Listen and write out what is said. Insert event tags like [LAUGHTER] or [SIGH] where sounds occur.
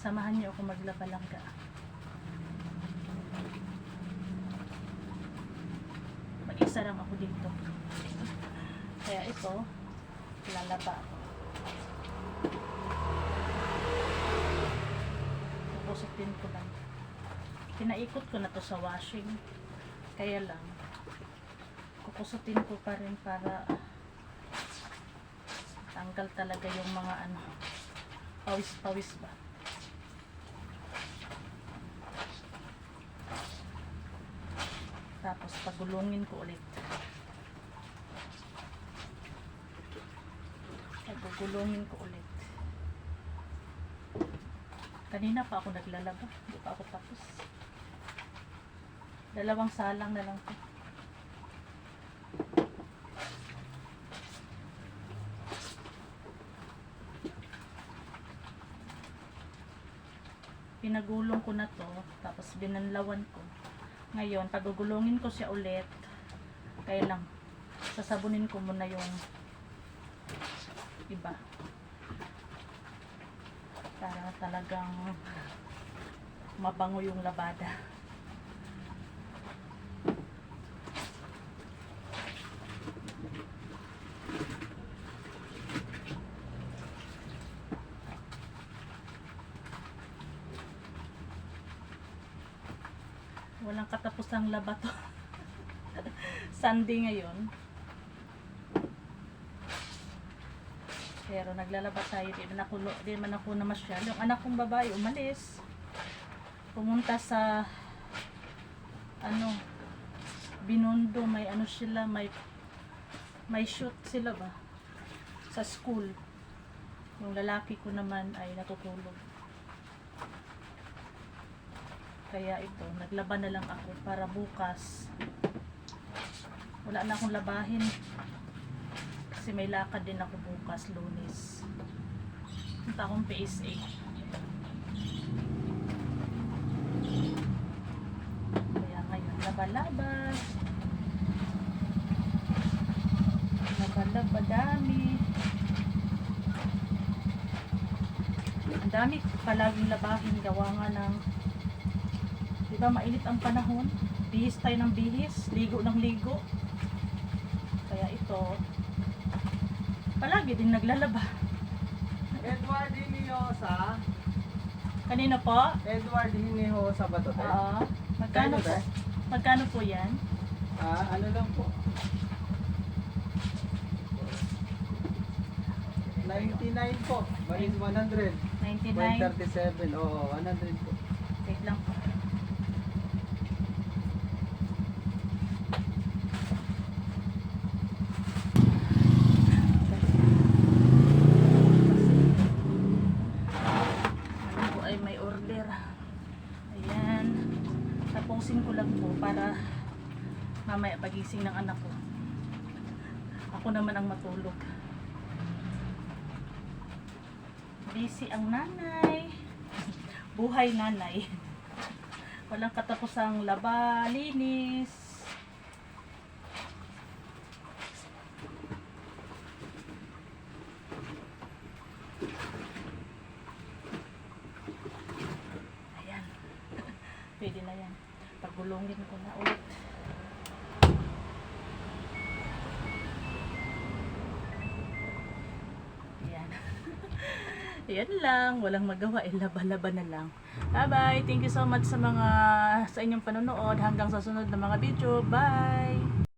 Samahan niyo ako maglaba-langga. Mag-isa lang ako dito. Kaya ito, lalaba ako. Pupusutin ko lang. Pinaikot ko na to sa washing. Kaya lang, kukusutin ko pa rin para tanggal talaga yung mga ano, pawis-pawis ba. Tapos pagulungin ko ulit. Pagugulungin ko ulit. Kanina pa ako naglalaba. Hindi pa ako tapos. Dalawang salang na lang to. Pinagulong ko na to. Tapos binanlawan ko. Ngayon, pagugulungin ko siya ulit. Kaya lang, sasabunin ko muna yung iba. Para talagang mabango yung labada. Walang katapusang laba to. [LAUGHS] Sunday ngayon. Pero naglalaba tayo. Di man ako, di man ako na masyal. Yung anak kong babae umalis. Pumunta sa ano Binondo may ano sila may may shoot sila ba sa school yung lalaki ko naman ay natutulog kaya ito, naglaba na lang ako para bukas. Wala na akong labahin. Kasi may lakad din ako bukas, lunes. Punta akong PSA. Kaya ngayon, laba-laba. Laba-laba, dami. Ang dami palaging labahin gawa nga ng Di ba mainit ang panahon? Bihis tayo ng bihis, ligo ng ligo. Kaya ito, palagi din naglalaba. Edward Hiniosa. Kanina po? Edward Hiniosa ba to? Oo. magkano Kano po? ba? Magkano po yan? Ah, ano lang po? 99 po. Balis 100. 99? 137. Oo, 100 po. Wait lang po. Ano po ay may order. Ayan. Tapusin ko lang po para mamaya pagising ng anak ko. Ako naman ang matulog. Busy ang nanay. Buhay nanay. Walang katapusang laba, linis. Ayan. [LAUGHS] Pwede na yan. Pagulungin ko na ulit. Ayan. [LAUGHS] Ayan lang. Walang magawa. Eh, laba-laba na lang. Bye-bye. Thank you so much sa mga sa inyong panonood. Hanggang sa sunod na mga video. Bye!